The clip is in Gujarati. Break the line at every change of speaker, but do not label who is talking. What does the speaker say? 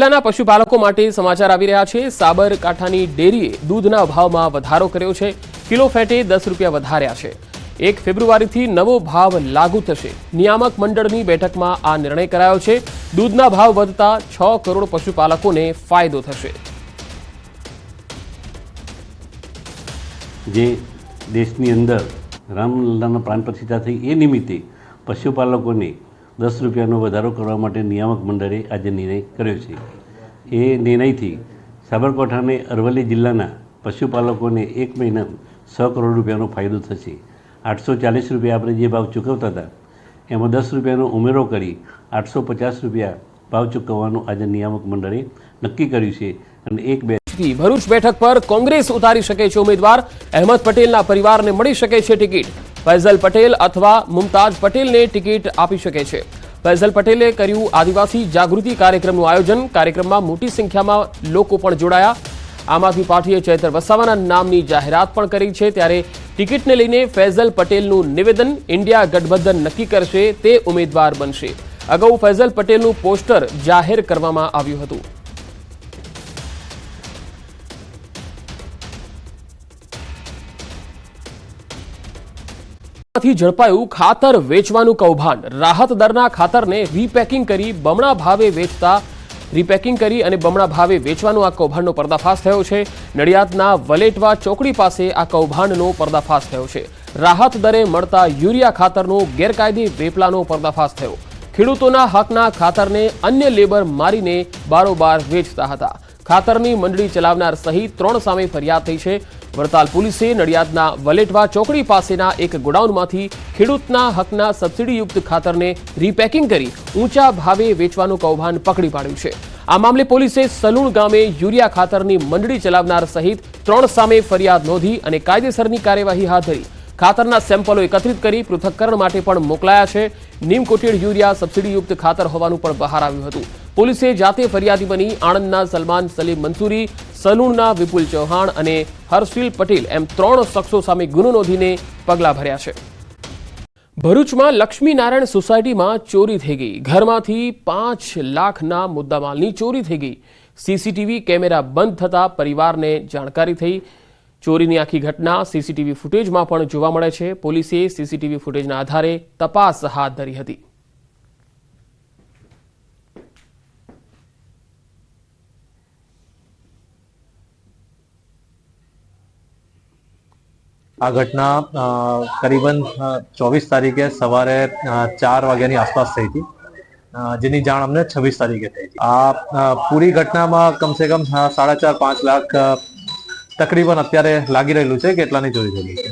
જિલ્લાના પશુપાલકો માટે સમાચાર આવી રહ્યા છે. સાબરકાંઠાની ડેરીએ દૂધના ભાવમાં વધારો કર્યો છે. કિલો ફેટે દસ રૂપિયા વધાર્યા છે. એક ફેબ્રુઆરીથી નવો ભાવ લાગુ થશે. નિયામક મંડળની બેઠકમાં આ નિર્ણય કરાયો છે. દૂધના ભાવ વધતા છ કરોડ પશુપાલકોને ફાયદો થશે.
જે દેશની અંદર રામલલ્લાના પ્રાણ પ્રતિષ્ઠા થઈ એ નિમિત્તે પશુપાલકોને દસ રૂપિયાનો વધારો કરવા માટે નિયામક મંડળે આજે નિર્ણય કર્યો છે. એ નિર્ણયથી સાબરકાંઠાને અરવલ્લી જિલ્લાના પશુપાલકોને એક મહિના છ કરોડ રૂપિયાનો ફાયદો થશે. આઠસો ચાલીસ રૂપિયા આપણે જે ભાવ ચૂકવતા હતા, એમાં દસ રૂપિયાનો ઉમેરો કરી આઠસો પચાસ રૂપિયા ભાવ ચૂકવવાનું આજે નિયામક મંડળે નક્કી કર્યું છે અને એક બે
ભરૂચ બેઠક પર કોંગ્રેસ ઉતારી શકે છે ઉમેદવાર. અહેમદ પટેલના પરિવારને મળી શકે છે ટિકિટ. ફૈઝલ પટેલ અથવા મુમતાજ પટેલને ટિકિટ આપી શકે છે. ફૈઝલ પટેલે કર્યું આદિવાસી જાગૃતિ કાર્યક્રમનું આયોજન. કાર્યક્રમમાં મોટી સંખ્યામાં લોકો પણ જોડાયા. આમ આદમી પાર્ટીએ ચૈતર વસાવાના નામની જાહેરાત પણ કરી છે. ત્યારે ટિકિટને લઈને ફૈઝલ પટેલનું નિવેદન ઇન્ડિયા ગઠબંધન નક્કી કરશે તે ઉમેદવાર બનશે. અગાઉ ફૈઝલ પટેલનું પોસ્ટર જાહેર કરવામાં આવ્યું હતું. માંથી ઝડપાયું ખાતર વેચવાનું કૌભાંડ. રાહત દરના ખાતરને રીપેકિંગ કરી બમણા ભાવે વેચતા રીપેકિંગ કરી અને બમણા ભાવે વેચવાનો આ કૌભાંડનો પર્દાફાશ થયો છે. નડિયાદના વલેટવા ચોકડી પાસે આ કૌભાંડનો પર્દાફાશ થયો છે. રાહત દરે મળતા યુરિયા ખાતરનો ગેરકાયદે વેપલાનો પર્દાફાશ થયો. ખેડૂતોના હકના ખાતરને અન્ય લેબર મારીને બારોબાર વેચતા હતા. ખાતરની મંડળી ચલાવનાર સહિત ત્રણ સામે ફરિયાદ થઈ છે. વડતાલ પોલીસે નડિયાદના વલેટવા ચોકડી પાસેના એક ગોડાઉનમાંથી ખેડૂતના હકના સબસિડીયુક્ત ખાતરને રીપેકિંગ કરી ઊંચા ભાવે વેચવાનું કૌભાંડ પકડી પાડ્યું છે. આ મામલે પોલીસે સલુણ ગામે યુરિયા ખાતરની મંડળી ચલાવનાર સહિત ત્રણ સામે ફરિયાદ નોંધી અને કાયદેસરની કાર્યવાહી હાથ ધરી. ખાતરના સેમ્પલો એકત્રિત કરી પૃથક્કરણ માટે પણ મોકલાયા છે. નીમ યુરિયા સબસિડીયુક્ત ખાતર હોવાનું પણ બહાર આવ્યું હતું. પોલીસે જાતે ફરિયાદી બની આણંદના સલમાન સલીમ મંસૂરી સલૂણના વિપુલ ચૌહાણ અને હર્ષિલ પટેલ એમ ત્રણ શખ્સો સામે ગુનો નોંધીને પગલાં ભર્યા છે. ભરૂચમાં લક્ષ્મીનારાયણ સોસાયટીમાં ચોરી થઈ ગઈ. ઘરમાંથી પાંચ લાખના મુદ્દામાલની ચોરી થઈ ગઈ. સીસીટીવી કેમેરા બંધ થતા પરિવારને જાણકારી થઈ. ચોરીની આખી ઘટના સીસીટીવી ફૂટેજમાં પણ જોવા મળે છે. પોલીસે સીસીટીવી ફૂટેજના આધારે તપાસ હાથ ધરી હતી.
આ ઘટના કરીબન ચોવીસ તારીખે સવારે ચાર વાગ્યાની આસપાસ થઈ હતી. જેની જાણ અમને છવ્વીસ તારીખે થઈ હતી. આ પૂરી ઘટનામાં કમસે કમ સાડા ચાર, પાંચ લાખ તકરીબન અત્યારે લાગી રહેલું છે, કે એટલાની ચોરી થયેલી છે.